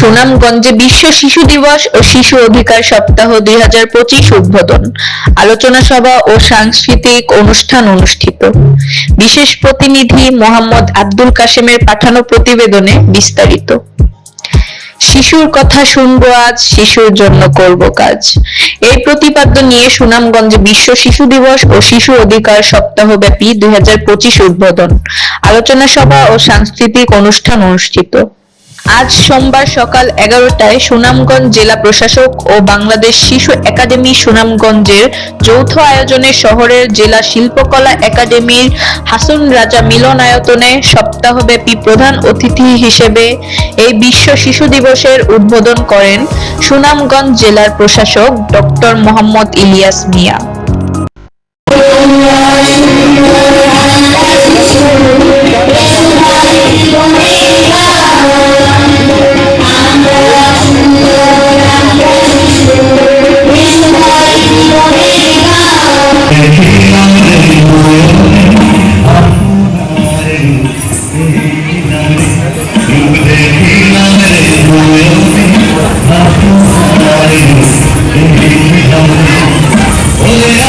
সুনামগঞ্জে বিশ্ব শিশু দিবস ও শিশু অধিকার সপ্তাহ দুই হাজার পঁচিশ উদ্বোধন। আলোচনা সভা ও সাংস্কৃতিক অনুষ্ঠান অনুষ্ঠিত। বিশেষ প্রতিনিধি মোহাম্মদ আব্দুল কাশেমের পাঠানো প্রতিবেদনে বিস্তারিত। শিশুর কথা শুনব আজ, শিশুর জন্য করব কাজ। এই প্রতিপাদ্য নিয়ে সুনামগঞ্জে বিশ্ব শিশু দিবস ও শিশু অধিকার সপ্তাহব্যাপী দুই হাজার পঁচিশ উদ্বোধন। আলোচনা সভা ও সাংস্কৃতিক অনুষ্ঠান অনুষ্ঠিত। আজ সোমবার সকাল এগারোটায় সুনামগঞ্জ জেলা প্রশাসক ও বাংলাদেশ শিশু একাডেমি সুনামগঞ্জের যৌথ আয়োজনে শহরের জেলা শিল্পকলা একাডেমির হাসুন রাজা মিলনায়তনে সপ্তাহব্যাপী প্রধান অতিথি হিসেবে এই বিশ্ব শিশু দিবসের উদ্বোধন করেন সুনামগঞ্জ জেলার প্রশাসক ডক্টর মোহাম্মদ ইলিয়াস মিয়া।